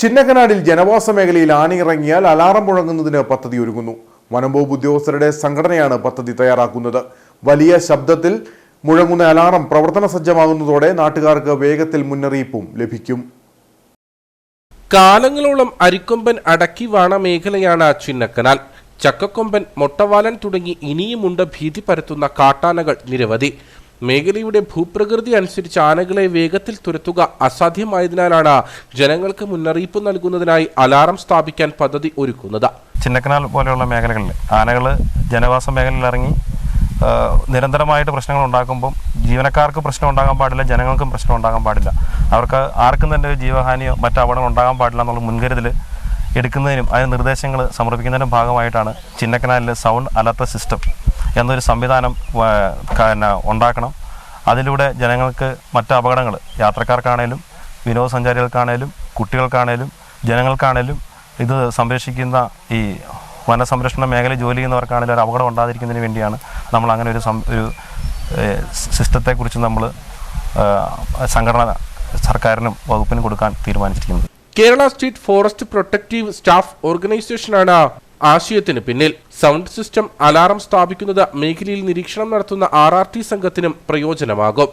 ചിന്നക്കനാടിൽ ജനവാസ മേഖലയിൽ ആണിയിറങ്ങിയാൽ അലാറം മുഴങ്ങുന്നതിന് പദ്ധതി ഒരുങ്ങുന്നു വനംവകുപ്പ് ഉദ്യോഗസ്ഥരുടെ സംഘടനയാണ് പദ്ധതി തയ്യാറാക്കുന്നത്. വലിയ ശബ്ദത്തിൽ മുഴങ്ങുന്ന അലാറം പ്രവർത്തന സജ്ജമാകുന്നതോടെ നാട്ടുകാർക്ക് വേഗത്തിൽ മുന്നറിയിപ്പും ലഭിക്കും. കാലങ്ങളോളം അരിക്കൊമ്പൻ അടക്കി വാണ മേഖലയാണ് ചിന്നക്കനാൽ. ചക്കക്കൊമ്പൻ മൊട്ടവാലൻ തുടങ്ങി ഇനിയുമുണ്ട് ഭീതി പരത്തുന്ന കാട്ടാനകൾ നിരവധി. മേഖലയുടെ ഭൂപ്രകൃതി അനുസരിച്ച് ആനകളെ വേഗത്തിൽ തുരത്തുക അസാധ്യമായതിനാലാണ് ജനങ്ങൾക്ക് മുന്നറിയിപ്പ് നൽകുന്നതിനായി അലാറം സ്ഥാപിക്കാൻ പദ്ധതി ഒരുക്കുന്നത്. ചിന്നക്കനാൽ പോലെയുള്ള മേഖലകളിൽ ആനകൾ ജനവാസ മേഖലയിൽ ഇറങ്ങി നിരന്തരമായിട്ട് പ്രശ്നങ്ങൾ ഉണ്ടാക്കുമ്പം ജീവനക്കാർക്ക് പ്രശ്നം ഉണ്ടാകാൻ പാടില്ല ജനങ്ങൾക്കും പ്രശ്നം ഉണ്ടാകാൻ പാടില്ല. അവർക്ക് ആർക്കും തന്നെ ജീവഹാനിയോ മറ്റു അപകടം ഉണ്ടാകാൻ പാടില്ല എന്നുള്ള മുൻകരുതൽ എടുക്കുന്നതിനും അതിന് നിർദ്ദേശങ്ങൾ സമർപ്പിക്കുന്നതിനും ഭാഗമായിട്ടാണ് ചിന്നക്കനാലിൽ സൗണ്ട് അലർട്ട് സിസ്റ്റം. എന്നൊരു സംവിധാനം ഉണ്ടാക്കണം. അതിലൂടെ ജനങ്ങൾക്ക് മറ്റ് അപകടങ്ങൾ യാത്രക്കാർക്കാണേലും വിനോദസഞ്ചാരികൾക്കാണേലും കുട്ടികൾക്കാണേലും ജനങ്ങൾക്കാണേലും ഇത് സംരക്ഷിക്കുന്ന ഈ വനസംരക്ഷണ മേഖല ജോലി ചെയ്യുന്നവർക്കാണെങ്കിലും ഒരു അപകടം ഉണ്ടാതിരിക്കുന്നതിന് വേണ്ടിയാണ് നമ്മൾ അങ്ങനെ ഒരു ഒരു സിസ്റ്റത്തെക്കുറിച്ച് നമ്മൾ സംഘടന സർക്കാരിനും വകുപ്പിനും കൊടുക്കാൻ തീരുമാനിച്ചിരിക്കുന്നത്. Kerala state forest protective staff ഓർഗനൈസേഷനാണ് ആശയത്തിന് പിന്നിൽ. സൗണ്ട് സിസ്റ്റം അലാറം സ്ഥാപിക്കുന്നത് മേഖലയിൽ നിരീക്ഷണം നടത്തുന്ന ആർ സംഘത്തിനും പ്രയോജനമാകും.